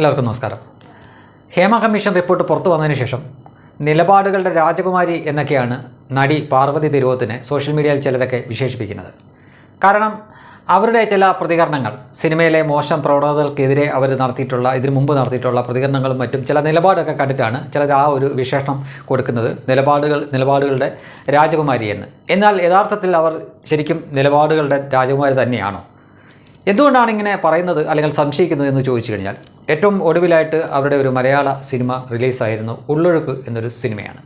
എല്ലാവർക്കും നമസ്കാരം. Hema commission report പുറത്തു വന്നതിന് ശേഷം നിലപാടുകളുടെ രാജകുമാരി എന്നൊക്കെയാണ് നടി പാർവതി തിരുവോത്തിനെ സോഷ്യൽ മീഡിയയിൽ ചിലരൊക്കെ വിശേഷിപ്പിക്കുന്നത്. കാരണം അവരുടെ ചില പ്രതികരണങ്ങൾ സിനിമയിലെ മോശം പ്രവണതകൾക്കെതിരെ അവർ നടത്തിയിട്ടുള്ള ഇതിനു മുമ്പ് നടത്തിയിട്ടുള്ള പ്രതികരണങ്ങളും മറ്റും ചില നിലപാടൊക്കെ കണ്ടിട്ടാണ് ചിലർ ആ ഒരു വിശേഷണം കൊടുക്കുന്നത്. നിലപാടുകൾ നിലപാടുകളുടെ രാജകുമാരി എന്ന്. എന്നാൽ യഥാർത്ഥത്തിൽ അവർ ശരിക്കും നിലപാടുകളുടെ രാജകുമാരി തന്നെയാണോ? എന്തുകൊണ്ടാണ് ഇങ്ങനെ പറയുന്നത് അല്ലെങ്കിൽ സംശയിക്കുന്നത് എന്ന് ചോദിച്ചു കഴിഞ്ഞാൽ ഏറ്റവും ഒടുവിലായിട്ട് അവരുടെ ഒരു മലയാള സിനിമ റിലീസായിരുന്നു ഉള്ളൊഴുക്ക് എന്നൊരു സിനിമയാണ്.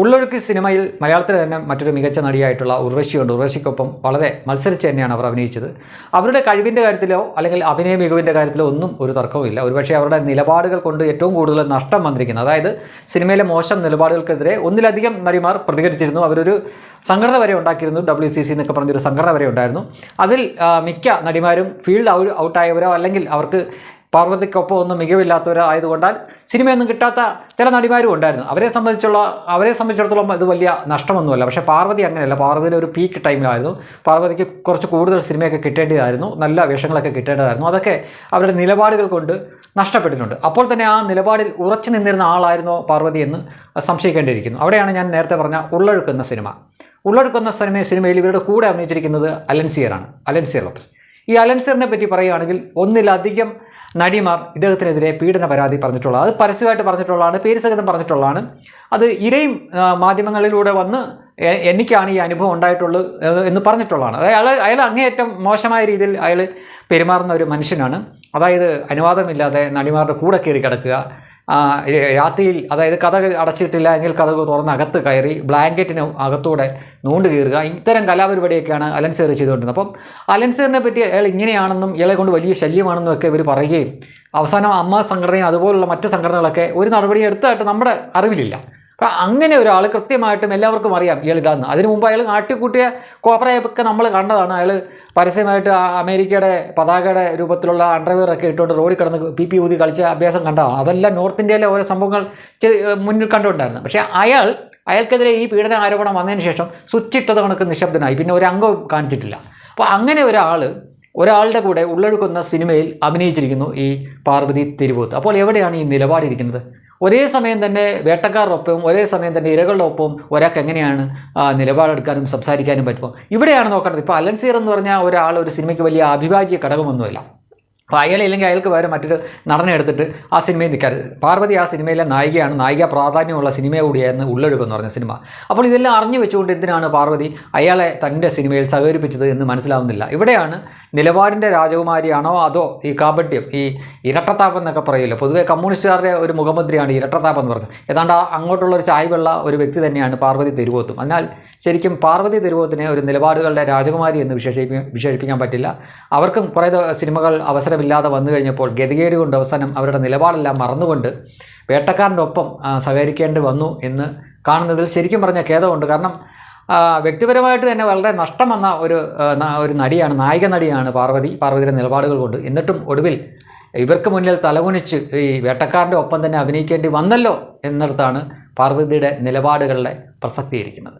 ഉള്ളൊഴുക്ക് സിനിമയിൽ മലയാളത്തിലെ തന്നെ മറ്റൊരു മികച്ച നടിയായിട്ടുള്ള ഉർവശിയുണ്ട്. ഉർവശിക്കൊപ്പം വളരെ മത്സരിച്ച് തന്നെയാണ് അവർ അഭിനയിച്ചത്. അവരുടെ കഴിവിന്റെ കാര്യത്തിലോ അല്ലെങ്കിൽ അഭിനയ മികവിന്റെ കാര്യത്തിലോ ഒന്നും ഒരു തർക്കവുമില്ല. ഒരുപക്ഷെ അവരുടെ നിലപാടുകൾ കൊണ്ട് ഏറ്റവും കൂടുതൽ നഷ്ടം വന്നിരിക്കുന്നത് അതായത് സിനിമയിലെ മോശം നിലപാടുകൾക്കെതിരെ ഒന്നിലധികം നടിമാർ പ്രതികരിച്ചിരുന്നു. അവരൊരു സംഘടന വരെ ഉണ്ടാക്കിയിരുന്നു. ഡബ്ല്യു സി സി എന്നൊക്കെ പറഞ്ഞൊരു സംഘടന വരെ ഉണ്ടായിരുന്നു. അതിൽ മിക്ക നടിമാരും ഫീൽഡ് ഔട്ട് ഔട്ടായവരോ അല്ലെങ്കിൽ അവർക്ക് പാർവതിക്കൊപ്പം ഒന്നും മികവില്ലാത്തവരായതുകൊണ്ടാൽ സിനിമയൊന്നും കിട്ടാത്ത ചില നടിമാരും ഉണ്ടായിരുന്നു. അവരെ സംബന്ധിച്ചുള്ള അവരെ സംബന്ധിച്ചിടത്തോളം ഇത് വലിയ നഷ്ടമൊന്നുമല്ല. പക്ഷേ പാർവതി അങ്ങനെയല്ല. പാർവതിയുടെ ഒരു പീക്ക് ടൈമിലായിരുന്നു പാർവതിക്ക് കുറച്ച് കൂടുതൽ സിനിമയൊക്കെ കിട്ടേണ്ടതായിരുന്നു. നല്ല വേഷങ്ങളൊക്കെ കിട്ടേണ്ടതായിരുന്നു. അതൊക്കെ അവരുടെ നിലപാടുകൾ കൊണ്ട് നഷ്ടപ്പെട്ടിട്ടുണ്ട്. അപ്പോൾ തന്നെ ആ നിലപാടിൽ ഉറച്ചു നിന്നിരുന്ന ആളായിരുന്നോ പാർവതി എന്ന് സംശയിക്കേണ്ടിയിരിക്കുന്നു. അവിടെയാണ് ഞാൻ നേരത്തെ പറഞ്ഞ ഉള്ളൊഴുക്കുന്ന സിനിമ. ഉള്ളൊഴുക്കുന്ന സിനിമ സിനിമയിൽ ഇവരുടെ കൂടെ അഭിനയിച്ചിരിക്കുന്നത് അലൻസിയറാണ് അലൻസിയർ ലോപ്പസ്. ഈ അലൻസറിനെ പറ്റി പറയുകയാണെങ്കിൽ ഒന്നിലധികം നടിമാർ ഇദ്ദേഹത്തിനെതിരെ പീഡന പരാതി പറഞ്ഞിട്ടുള്ളത് അത് പരസ്യമായിട്ട് പറഞ്ഞിട്ടുള്ളതാണ് പേര് സഹിതം പറഞ്ഞിട്ടുള്ളതാണ്. അത് ഇരയും മാധ്യമങ്ങളിലൂടെ വന്ന് എനിക്കാണ് ഈ അനുഭവം ഉണ്ടായിട്ടുള്ളൂ എന്ന് പറഞ്ഞിട്ടുള്ളതാണ്. അതായത് അയാൾ അയാൾ അങ്ങേയറ്റം മോശമായ രീതിയിൽ അയാൾ പെരുമാറുന്ന ഒരു മനുഷ്യനാണ്. അതായത് അനുവാദമില്ലാതെ നടിമാരുടെ കൂടെ കയറി കിടക്കുക രാത്രിയിൽ അതായത് കഥ അടച്ചിട്ടില്ല എങ്കിൽ കഥ തുറന്ന് അകത്ത് കയറി ബ്ലാങ്കറ്റിന് അകത്തൂടെ നൂണ്ട് കീറുക. ഇത്തരം കലാപരിപാടിയൊക്കെയാണ് അലൻസേർ ചെയ്തുകൊണ്ടിരുന്നത്. അപ്പം അലൻസേറിനെ പറ്റി അയാൾ ഇങ്ങനെയാണെന്നും ഇയാളെ കൊണ്ട് വലിയ ശല്യമാണെന്നും ഒക്കെ ഇവർ പറയുകയും അവസാനം അമ്മ സംഘടനയും അതുപോലുള്ള മറ്റ് സംഘടനകളൊക്കെ ഒരു നടപടി എടുത്തായിട്ട് നമ്മുടെ അറിവിലില്ല. അപ്പം അങ്ങനെ ഒരാൾ കൃത്യമായിട്ടും എല്ലാവർക്കും അറിയാം ഇയാൾ ഇതാന്ന് അതിനു മുമ്പ് അയാൾ നാട്ടിക്കൂട്ടിയ കോപ്രയൊക്കെ നമ്മൾ കണ്ടതാണ്. അയാൾ പരസ്യമായിട്ട് അമേരിക്കയുടെ പതാകയുടെ രൂപത്തിലുള്ള അണ്ടർവെയർ ഒക്കെ ഇട്ടുകൊണ്ട് റോഡിൽ കിടന്ന് പി പി ഊതി കളിച്ച അഭ്യാസം കണ്ടതാണ്. അതെല്ലാം നോർത്ത് ഇന്ത്യയിലെ ഓരോ സംഭവങ്ങൾ മുന്നിൽ കണ്ടുകൊണ്ടായിരുന്നു. പക്ഷേ അയാൾ അയാൾക്കെതിരെ ഈ പീഡന ആരോപണം വന്നതിന് ശേഷം സ്വിച്ചിട്ടത് കണക്ക് നിശബ്ദനായി. പിന്നെ ഒരു അംഗവും കാണിച്ചിട്ടില്ല. അപ്പോൾ അങ്ങനെ ഒരാൾ ഒരാളുടെ കൂടെ ഉള്ളൊഴുക്കുന്ന സിനിമയിൽ അഭിനയിച്ചിരിക്കുന്നു ഈ പാർവതി തിരുവോത്ത്. അപ്പോൾ എവിടെയാണ് ഈ നിലപാടിരിക്കുന്നത്? ഒരേ സമയം തന്നെ വേട്ടക്കാരുടെ ഒപ്പവും ഒരേ സമയം തന്നെ ഇരകളുടെ ഒപ്പവും ഒരാൾക്ക് എങ്ങനെയാണ് നിലപാടെടുക്കാനും സംസാരിക്കാനും പറ്റുമോ ഇവിടെയാണ് നോക്കേണ്ടത്. ഇപ്പോൾ അലൻസീർ എന്ന് പറഞ്ഞാൽ ഒരാൾ ഒരു സിനിമയ്ക്ക് വലിയ അഭിഭാജ്യ ഘടകമൊന്നുമില്ല. അപ്പോൾ അയാൾ ഇല്ലെങ്കിൽ അയാൾക്ക് പകരം മറ്റൊരു നടനെ എടുത്തിട്ട് ആ സിനിമയിൽ നിൽക്കരുത് പാർവതി ആ സിനിമയിലെ നായികയാണ്. നായിക പ്രാധാന്യമുള്ള സിനിമ കൂടിയായിരുന്നു ഉള്ളൊഴുക്കെന്ന് പറഞ്ഞ സിനിമ. അപ്പോൾ ഇതെല്ലാം അറിഞ്ഞു വെച്ചുകൊണ്ട് എന്തിനാണ് പാർവതി അയാളെ തന്റെ സിനിമയിൽ സഹകരിപ്പിച്ചത് എന്ന് മനസ്സിലാവുന്നില്ല. ഇവിടെയാണ് നിലപാടിന്റെ രാജകുമാരിയാണോ അതോ ഈ കാപട്യം ഈ ഇരട്ടത്താപ്പ് എന്നൊക്കെ പറയില്ല? പൊതുവെ കമ്മ്യൂണിസ്റ്റുകാരുടെ ഒരു മുഖമന്ത്രിയാണ് ഇരട്ടത്താപ്പ് എന്ന് പറഞ്ഞത്. ഏതാണ്ട് അങ്ങോട്ടുള്ള ഒരു ചായ്വുള്ള ഒരു വ്യക്തി തന്നെയാണ് പാർവതി തെരുവോത്തും. എന്നാൽ ശരിക്കും പാർവതി തെരുവോത്തിനെ ഒരു നിലപാടുകളുടെ രാജകുമാരി എന്ന് വിശേഷിപ്പിക്കാൻ വിശേഷിപ്പിക്കാൻ പറ്റില്ല. അവർക്കും കുറേ സിനിമകൾ സിനിമകൾ അവസരമില്ലാതെ വന്നു കഴിഞ്ഞപ്പോൾ ഗതികേട് കൊണ്ട് അവസാനം അവരുടെ നിലപാടെല്ലാം മറന്നുകൊണ്ട് വേട്ടക്കാരന്റെ ഒപ്പം സഹകരിക്കേണ്ടി വന്നു എന്ന് കാണുന്നതിൽ ശരിക്കും പറഞ്ഞ ഖേദമുണ്ട്. കാരണം വ്യക്തിപരമായിട്ട് തന്നെ വളരെ നഷ്ടം വന്ന ഒരു ഒരു നടിയാണ് നായിക നടിയാണ് പാർവതി പാർവതിയുടെ നിലപാടുകൾ കൊണ്ട്. എന്നിട്ടും ഒടുവിൽ ഇവർക്ക് മുന്നിൽ തലകുനിച്ച് ഈ വേട്ടക്കാരന്റെ ഒപ്പം തന്നെ അഭിനയിക്കേണ്ടി വന്നല്ലോ എന്നിടത്താണ് പാർവതിയുടെ നിലപാടുകളുടെ പ്രസക്തിയിരിക്കുന്നത്.